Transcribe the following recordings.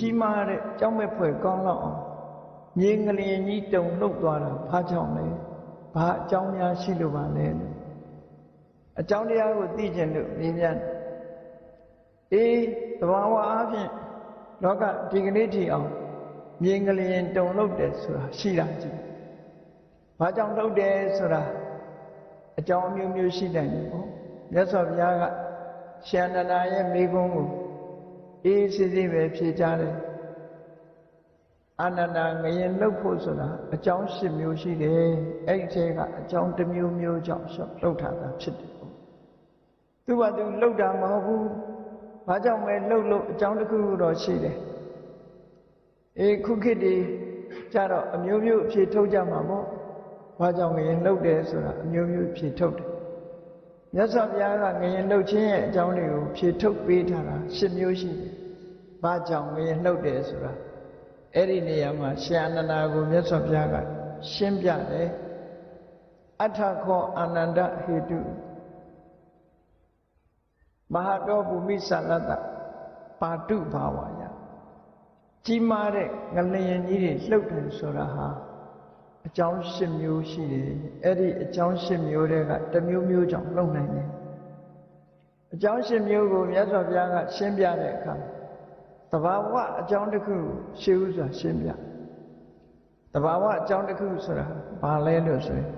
ကြီးမားတဲ့ကြောက်မဲ့ဖွယ်ကောင်းလောက်အောင်မြေငလျင်ကြီးတုံလှုပ်သွားတာဘာကြောင့်လဲဘာအကြောင်းများရှိလို့ပါလဲလို့အကြောင်းတရားကိုသိကျင်လို့မြင်ပြန်အေးသဘာဝအားဖြင့်လောကဒီကနေ့ထိအောင်မြေငလျင်တုံလှုပ်တယ်ဆိုတာရှိတာကြည့်ဘာကြောင့်လှုပ်တယ်ဆိုတာအကြောင်းအမျိုးမျိုးရှိတယ်ပေါ့မြတ်စွာဘုရားကရှင်နန္ဒာရဲ့မိကုံးကို အေးစစ်စစ်ပဲဖြေကြတယ်အာနန္ဒာငရင်လှုပ်ဖို့ဆိုတာအကြောင်း၈မျိုးရှိတယ်အဲ့ဒီထဲကအကြောင်းတစ်မျိုးမျိုးကြောင့်လှုပ်ထားတာဖြစ်တယ်ပေါ့သူကသူလှုပ်တာမဟုတ်ဘူးဘာကြောင့်ပဲလှုပ်လို့အကြောင်းတစ်ခုခုတော့ရှိတယ်အေးခုခေတ်ဒီကြတော့အမျိုးမျိုးအဖြေထုတ်ကြမှာပေါ့ဘာကြောင့်ငရင်လှုပ်တယ်ဆိုတာအမျိုးမျိုးဖြေထုတ်တယ် မြတ်စွာဘုရားကငရင်လှုပ်ခြင်းရဲ့အကြောင်းတွေကိုဖြေထုတ်ပေးထားတာ၈မျိုးရှိတယ်ဘာကြောင့်ငရင်လှုပ်တယ်ဆိုတာအဲ့ဒီနေရာမှာရှင်အနန္ဒာကိုမြတ်စွာဘုရားကရှင်းပြတယ်အထခောအာနန္ဒဟေတုမဟာတောဘူမိသလတ္တပါတုဘာဝယကြီးမားတဲ့ငလျင်ကြီးတွေလှုပ်တယ်ဆိုတာဟာ အကြောင်း၈မျိုးရှိတယ်အဲ့ဒီအကြောင်း၈မျိုးတွေကတစ်မျိုးမျိုးကြောင့်လှုပ်နိုင်တယ်အကြောင်း၈မျိုးကိုမြတ်စွာဘုရားကရှင်းပြတဲ့အခါတဘာဝအကြောင်းတစ်ခုရှင်းဥစွာရှင်းပြတဘာဝအကြောင်းတစ်ခုဆိုတာဘာလဲလို့ဆိုရင်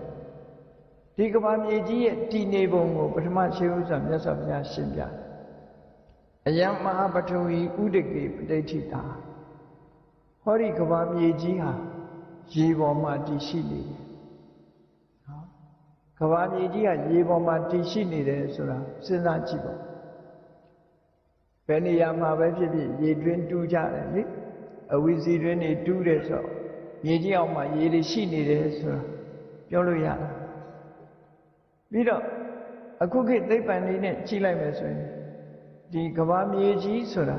ဒီကဘာမြေကြီးရဲ့တည်နေပုံကိုပထမရှင်းဥစွာမြတ်စွာဘုရားရှင်းပြအယံမဟာပထဝီဥဒကေပဋိဋ္ဌိတာဟောဒီကဘာမြေကြီးဟာ ရေပေါ်မှာတည်ရှိနေတယ်နော်ကဘာမြေကြီးကရေပေါ်မှာတည်ရှိနေတယ်ဆိုတာစဉ်းစားကြည့်ပါဘယ်နေရာမှာပဲဖြစ်ဖြစ်ရေတွင်းတူးကြတယ်လေအဝီစီတွင်းနေတူးတယ်ဆိုမြေကြီးအောင်မှာရေတွေရှိနေတယ်ဆိုတာပြောလို့ရတယ်ပြီးတော့အခုခေတ်သိပ္ပံလေးနဲ့ကြည့်လိုက်မယ်ဆိုရင်ဒီကဘာမြေကြီးဆိုတာ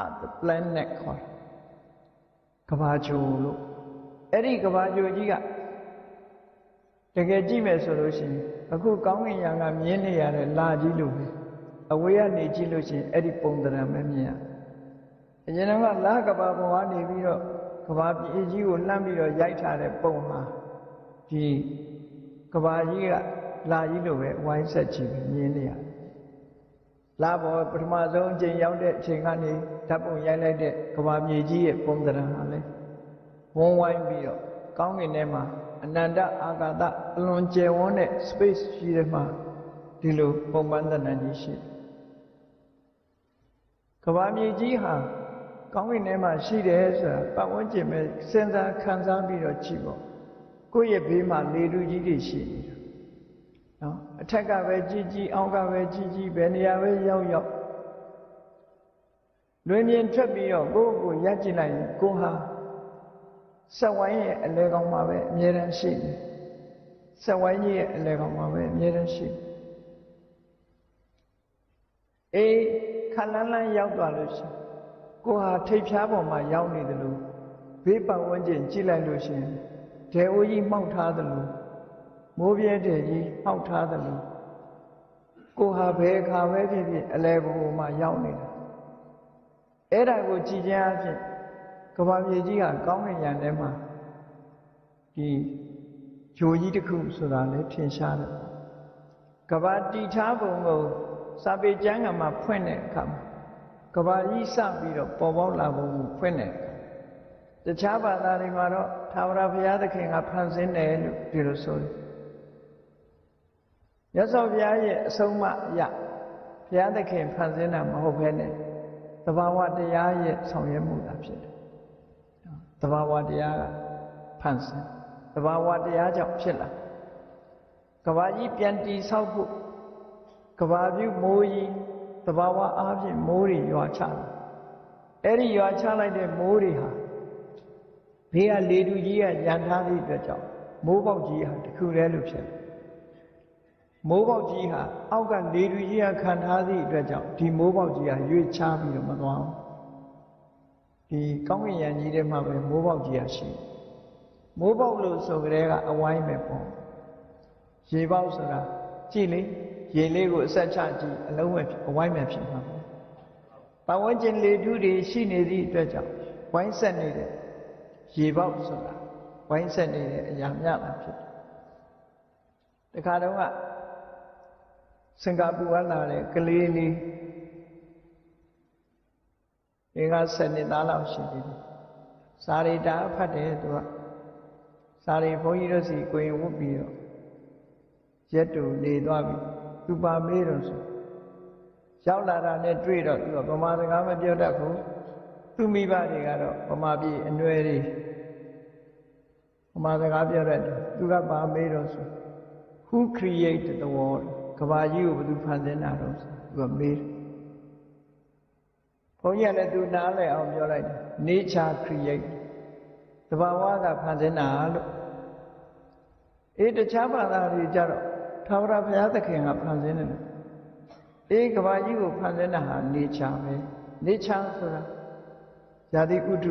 Earth planet ခေါ်တယ်ကဘာဂျိုလို့ အဲ့ဒီကဘာဂျိုကြီးကတကယ်ကြည့်မယ်ဆိုလို့ရှိရင်အခုကောင်းကင်ယံကမြင်နေရတဲ့လာကြီးလို့ပဲအဝေးကနေကြည့်လို့ရှိရင်အဲ့ဒီပုံသဏ္ဍာန်ပဲမြင်ရအရင်ကလာကဘာဘဝနေပြီးတော့ကဘာပြေကြီးကိုလှမ်းပြီးတော့ရိုက်ထားတဲ့ပုံဟာဒီကဘာကြီးကလာကြီးလို့ပဲဝိုင်းဆက်ကြည့်မြင်နေရတယ်လာဘောပထမဆုံးအချိန်ရောက်တဲ့အချိန်ကနေဓာတ်ပုံရိုက်လိုက်တဲ့ကဘာမြေကြီးရဲ့ပုံသဏ္ဍာန်ဟာလေ ဝန်းဝိုင်းပြီးတော့ကောင်းကင်ထဲမှာအနန္တအာကာသအလွန်ကျယ်ဝန်းတဲ့ space ရှိတဲ့မှာဒီလိုပုံပန်းသဏ္ဍာန်ကြီးရှိကဘာမြေကြီးဟာကောင်းကင်ထဲမှာရှိတယ်ဆိုတာပတ်ဝန်းကျင်ပဲစဉ်းစားခံစားပြီးတော့ကြည့်ပေါ့ကိုယ့်ရဲ့ဘေးမှာလေတူကြီးတွေရှိနေတာနော်အထက်ကပဲကြီးကြီးအောက်ကပဲကြီးကြီးဘယ်နေရာပဲရောက်ရောက်လွင်မြင်ထွက်ပြီးတော့ကိုယ့်ကိုယ်ရပ်ကြည့်လိုက်ရင်ကိုဟာ ဆက်ဝိုင်းရဲ့အလဲကောင်မှာပဲအမြဲတမ်းရှိတယ်ဆက်ဝိုင်းကြီးရဲ့အလဲကောင်မှာပဲအမြဲတမ်းရှိအေးခလန်းလန်းရောက်သွားလို့ရှိရင်ကိုဟာထိပ်ဖြားပေါ်မှာရောက်နေတယ်လို့ဘေးပတ်ဝန်းကျင်ကြည့်လိုက်လို့ရှိရင်ဒဲအိုးကြီးမှောက်ထားတယ်လို့မိုးပြဲတဲ့ကြီးမှောက်ထားတယ်လို့ကိုဟာဘယ်ခါပဲဖြစ်ဖြစ်အလဲပေါ်မှာရောက်နေတာအဲ့ဒါကိုကြည်ခြင်းအဖြစ် ကဘာမြေကြီးကကောင်းကင်ယံထဲမှာဒီဂျိုကြီးတစ်ခုဆိုတာလည်းထင်ရှားတယ်ကဘာတီထားပုံကိုစာပေကျမ်းကမှာဖွင့်တဲ့အခါမှာကဘာကြီးစပြီးတော့ပေါ်ပေါက်လာပုံကိုဖွင့်တဲ့တခြားဘာသာတွေမှာတော့သာဝရဘုရားသခင်ကဖန်ဆင်းတယ်လို့ဒီလိုဆိုတယ်ရသော်ဘုရားရဲ့အဆုံးအမရဘုရားသခင်ဖန်ဆင်းတာမဟုတ်ဘဲနဲ့တဘာဝတရားရဲ့ဆောင်ရွက်မှုတာဖြစ်တယ် တဘာဝတရားကဖန်ဆင်းတဘာဝတရားကြောင့်ဖြစ်လာကဘာကြီးပြန်တီဆောက်ဖို့ကဘာပြုမိုးကြီးတဘာဝအားဖြင့်မိုးတွေရွာချလာအဲ့ဒီရွာချလိုက်တဲ့မိုးတွေဟာဘေးကလေတူကြီးကရန်ထားသည့်အတွက်ကြောင့်မိုးပေါက်ကြီးဟာတခုတည်းလို့ဖြစ်တယ်မိုးပေါက်ကြီးဟာအောက်ကလေတူကြီးကခံထားသည့်အတွက်ကြောင့်ဒီမိုးပေါက်ကြီးဟာရွေ့ချပြီးတော့မသွားဘူး ဒီကောင်းကင်ယံကြီးထဲမှာပဲမိုးပေါက်ကြီးဟာရှိမိုးပေါက်လို့ဆိုကြတဲ့ကအဝိုင်းပဲပေါ့ရေပေါက်ဆိုတာကြည့်လေရေလေးကိုအဆက်ချကြည့်အလုံးဝအဝိုင်းပဲဖြစ်မှာပေါ့ပတ်ဝန်းကျင်လေထုတွေရှိနေသည့်အတွက်ကြောင့်ဝိုင်းဆက်နေတဲ့ရေပေါက်ဆိုတာဝိုင်းဆက်နေတဲ့အရာများတာဖြစ်တယ်။တခါတော့ကစင်ကာပူကလာတဲ့ကလေးလေး ဒီက7နှစ်သားလောက်ရှိသေးတယ်။စာရီတာဖတ်တယ်သူကစာရီဘုန်းကြီးတို့စီကိုရင်ဝတ်ပြီးတော့ရက်တူနေသွားပြီ။သူပါမေးတော့ဆိုရောက်လာတာနဲ့တွေ့တော့သူကဗမာစကားမပြောတတ်ဘူးသူမိဘတွေကတော့ဗမာပြည်အနွယ်တွေဗမာစကားပြောတတ်တယ်သူကပါမေးတော့ဆို who created the world ကဘာကြီးကိုဘယ်သူဖန်ဆင်းတာတော့ဆိုသူကမေးတယ်ဘု န်းကြီးကလည်းသူနားလည်အောင်ပြောလိုက်တယ် nature create တဘာဝကဖန်ဆင်းတာလို့အေးတခြားဘာသာတွေကြတော့သာဝရဘုရားသခင်ကဖန်ဆင်းတယ်အေးကဘာကြီးကိုဖန်ဆင်းတာဟာ nature ပဲ nature ဆိုတာဇာတိဥဒ္ဓ